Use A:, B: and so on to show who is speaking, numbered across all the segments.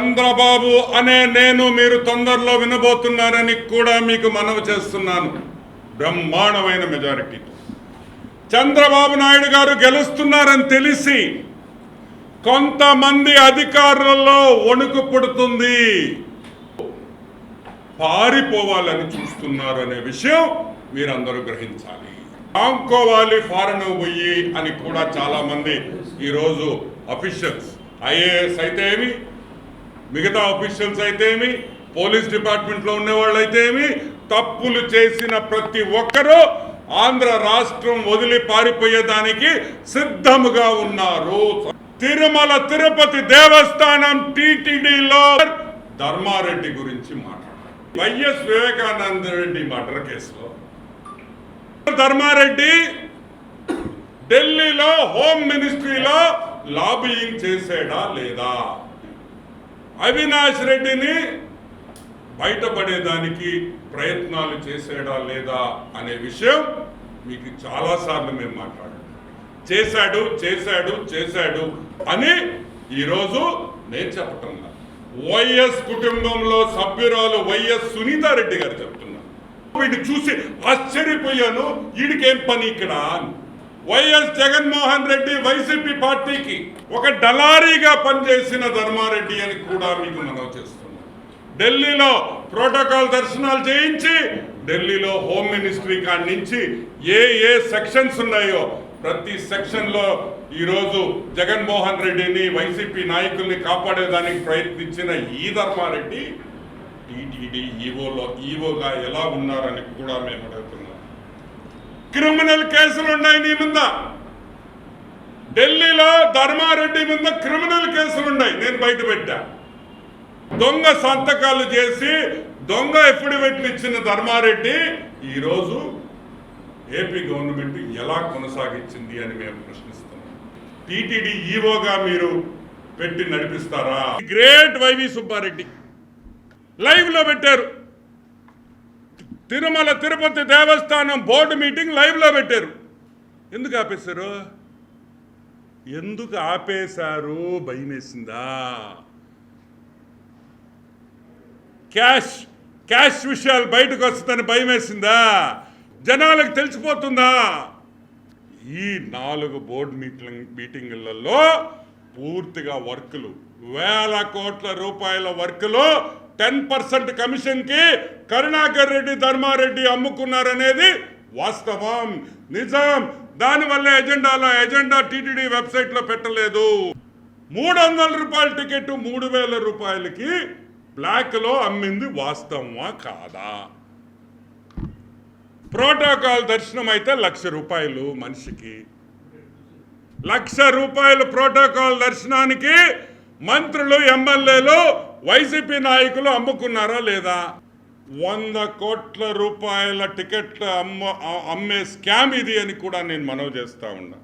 A: చంద్రబాబు అనే నేను మీరు తొందరలో వినబోతున్నారని కూడా మీకు మనవి చేస్తున్నాను. బ్రహ్మాండమైన మెజారిటీ. చంద్రబాబు నాయుడు గారు గెలుస్తున్నారని తెలిసి కొంతమంది అధికారులలో వణుకు పుడుతుంది. పారిపోవాలని చూస్తున్నారు అనే విషయం మీరందరూ గ్రహించాలి. ఆంకోవాలి ఫారెన్ పోయి అని కూడా చాలామంది ఈరోజు అఫీషియల్స్ ఐఏఎస్ అయితే ఏమి? మిగతా ఆఫీషియల్స్ అయితే ఏమి పోలీస్ డిపార్ట్మెంట్లో ఉండేవాళ్ళు అయితే ఏమి తప్పులు చేసిన ప్రతి ఒక్కరూ ఆంధ్ర రాష్ట్రం వదిలి పారిపోయేదానికి సిద్ధముగా ఉన్నారు. తిరుమల తిరుపతి దేవస్థానం టీటీడీలో ధర్మారెడ్డి గురించి మాట్లాడారు. వైఎస్ వివేకానంద రెడ్డి మర్డర్ కేసులో. ధర్మారెడ్డి ఢిల్లీలో హోమ్ మినిస్ట్రీలో లాబియింగ్ చేసాడా లేదా? అవినాష్ రెడ్డిని బయటపడేదానికి ప్రయత్నాలు చేసాడా లేదా అనే విషయం మీకు చాలాసార్లు మేము మాట్లాడాం. చేశాడు చేశాడు చేశాడు అని ఈరోజు నేను చెప్పటం వైఎస్ కుటుంబంలో సభ్యురాలు వైఎస్ సునీతారెడ్డి గారు చెప్తున్నారు. వీటిని చూసి ఆశ్చర్యపోయాను. వీడికేం పని ఇక్కడ అని. వైఎస్ జగన్మోహన్ రెడ్డి వైసీపీ పార్టీకి ఒక డలారీగా పనిచేసిన ధర్మారెడ్డి అని కూడా మీకు మనం చేస్తున్నాం. ఢిల్లీలో ప్రోటోకాల్ దర్శనాలు చేయించి ఢిల్లీలో హోమ్ మినిస్ట్రీ కాడి నుంచి ఏ ఏ సెక్షన్స్ ఉన్నాయో ప్రతి సెక్షన్లో ఈరోజు జగన్మోహన్ రెడ్డిని వైసీపీ నాయకుల్ని కాపాడేదానికి ప్రయత్నించిన ఈ ధర్మారెడ్డి టీటీడీ ఈవోలో ఈవోగా ఎలా ఉన్నారని కూడా మేము క్రిమినల్ కేసులు ఉన్నాయి నీ మీద. ఢిల్లీలో ధర్మారెడ్డి మీద క్రిమినల్ కేసులు ఉన్నాయి. నేను బయట పెట్టా. దొంగ సంతకాలు చేసి దొంగ ఎఫిడవిట్లు ఇచ్చిన ధర్మారెడ్డి ఈరోజు ఏపీ గవర్నమెంట్ ఎలా కొనసాగించింది అని మేము ప్రశ్నిస్తున్నాం. టీటీడీ ఈవోగా మీరు పెట్టి నడిపిస్తారా? Great YV Subbareddy. లైవ్లో పెట్టారు. తిరుమల తిరుపతి దేవస్థానం బోర్డు మీటింగ్ లైవ్లో పెట్టారు. ఎందుకు ఆపేశారు? ఎందుకు ఆపేశారు? భయమేసిందా? క్యాష్ క్యాష్ విషయాలు బయటకు వస్తుందని భయమేసిందా? జనాలకు తెలిసిపోతుందా? ఈ నాలుగు బోర్డు మీటింగ్ మీటింగులలో పూర్తిగా వర్కులు వేల కోట్ల రూపాయల వర్కులు టెన్ పర్సెంట్ కమిషన్కి కరుణాకర్ రెడ్డి ధర్మారెడ్డి అమ్ముకున్నారనేది వాస్తవం. నిజం. దానివల్ల ఎజెండాలో ఎజెండా టీటీడీ వెబ్సైట్లో పెట్టలేదు. మూడు వందల రూపాయల టికెట్ మూడు వేల రూపాయలకి బ్లాక్లో అమ్మింది వాస్తవమా కాదా? ప్రోటోకాల్ దర్శనం అయితే లక్ష రూపాయలు మనిషికి. లక్ష రూపాయలు ప్రోటోకాల్ దర్శనానికి మంత్రులు ఎమ్మెల్యేలు వైసీపీ నాయకులు అమ్ముకున్నారా లేదా? వంద కోట్ల రూపాయల టికెట్ల అమ్మ అమ్మే స్కామ్ ఇది అని కూడా నేను మనవి చేస్తా ఉన్నా.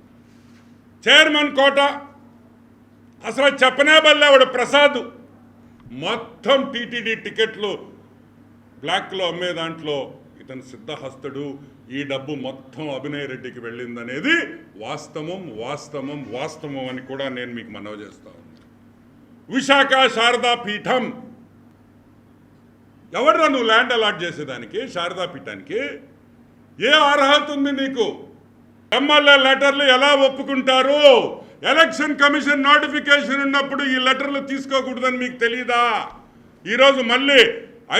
A: చైర్మన్ కోట అసలు చెప్పనే బల్లేవాడు ప్రసాద్. మొత్తం టీటీడీ టికెట్లు బ్లాక్లో అమ్మే దాంట్లో ఇతను సిద్ధహస్తుడు. ఈ డబ్బు మొత్తం అభినయ్ రెడ్డికి వెళ్ళిందనేది వాస్తవం వాస్తవం వాస్తవం అని కూడా నేను మీకు మనవి చేస్తా విశాఖ శారదా పీఠం. ఎవడ్రా నువ్వు ల్యాండ్ అలాట్ చేసేదానికి శారదా పీఠానికి? ఏ అర్హత ఉంది నీకు? ఎమ్మెల్యే లెటర్లు ఎలా ఒప్పుకుంటారు? ఎలక్షన్ కమిషన్ నోటిఫికేషన్ ఉన్నప్పుడు ఈ లెటర్లు తీసుకోకూడదని మీకు తెలియదా ఈరోజు మళ్ళీ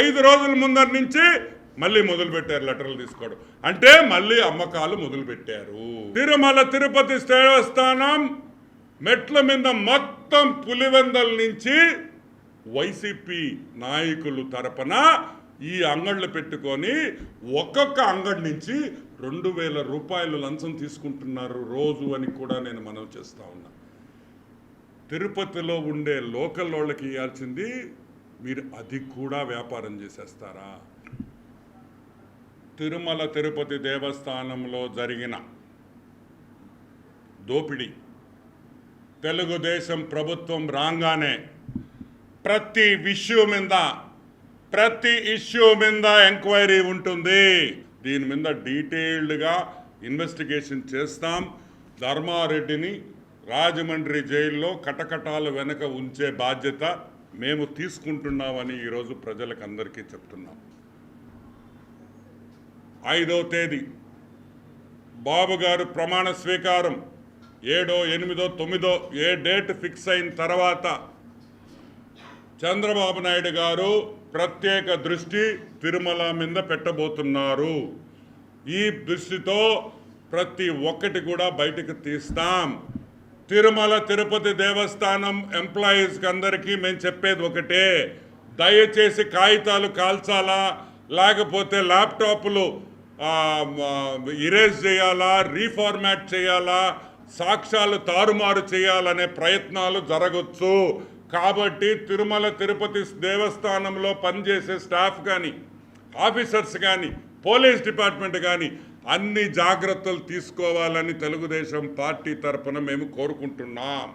A: ఐదు రోజుల ముందర నుంచి మళ్ళీ మొదలుపెట్టారు లెటర్లు తీసుకోవడం. అంటే మళ్ళీ అమ్మకాలు మొదలుపెట్టారు తిరుమల తిరుపతి దేవస్థానం మెట్ల మీద మొత్తం పులివెందల నుంచి వైసీపీ నాయకులు తరపున ఈ అంగళ్ళు పెట్టుకొని ఒక్కొక్క అంగడి నుంచి రెండు వేల రూపాయలు లంచం తీసుకుంటున్నారు రోజు అని కూడా నేను మనవి చేస్తూ ఉన్నా. తిరుపతిలో ఉండే లోకల్ వాళ్ళకి ఇవ్వాల్సింది మీరు అది కూడా వ్యాపారం చేసేస్తారా? తిరుమల తిరుపతి దేవస్థానంలో జరిగిన దోపిడీ తెలుగుదేశం ప్రభుత్వం రాగానే ప్రతి ఇష్యూ మీద ప్రతి ఇష్యూ మీద ఎంక్వైరీ ఉంటుంది. దీని మీద డీటెయిల్డ్గా ఇన్వెస్టిగేషన్ చేస్తాం. ధర్మారెడ్డిని రాజమండ్రి జైల్లో కటకటాల వెనక ఉంచే బాధ్యత మేము తీసుకుంటున్నామని ఈరోజు ప్రజలకు అందరికీ చెప్తున్నాం. ఐదవ తేదీ బాబు గారు ప్రమాణ స్వీకారం. ఏడో ఎనిమిదో తొమ్మిదో ఏ డేట్ ఫిక్స్ అయిన తర్వాత చంద్రబాబు నాయుడు గారు ప్రత్యేక దృష్టి తిరుమల మీద పెట్టబోతున్నారు. ఈ దృష్టితో ప్రతి ఒక్కటి కూడా బయటకు తీస్తాం. తిరుమల తిరుపతి దేవస్థానం ఎంప్లాయీస్కి అందరికీ మేము చెప్పేది ఒకటే. దయచేసి కాగితాలు కాల్చాలా? లేకపోతే ల్యాప్టాప్లు ఇరేజ్ చేయాలా? రీఫార్మాట్ చేయాలా? సాక్ష్యాలు తారుమారు చేయాలనే ప్రయత్నాలు జరగచ్చు. కాబట్టి తిరుమల తిరుపతి దేవస్థానంలో పనిచేసే స్టాఫ్ కానీ ఆఫీసర్స్ కానీ పోలీస్ డిపార్ట్మెంట్ కానీ అన్ని జాగ్రత్తలు తీసుకోవాలని తెలుగుదేశం పార్టీ తరఫున మేము కోరుకుంటున్నాం.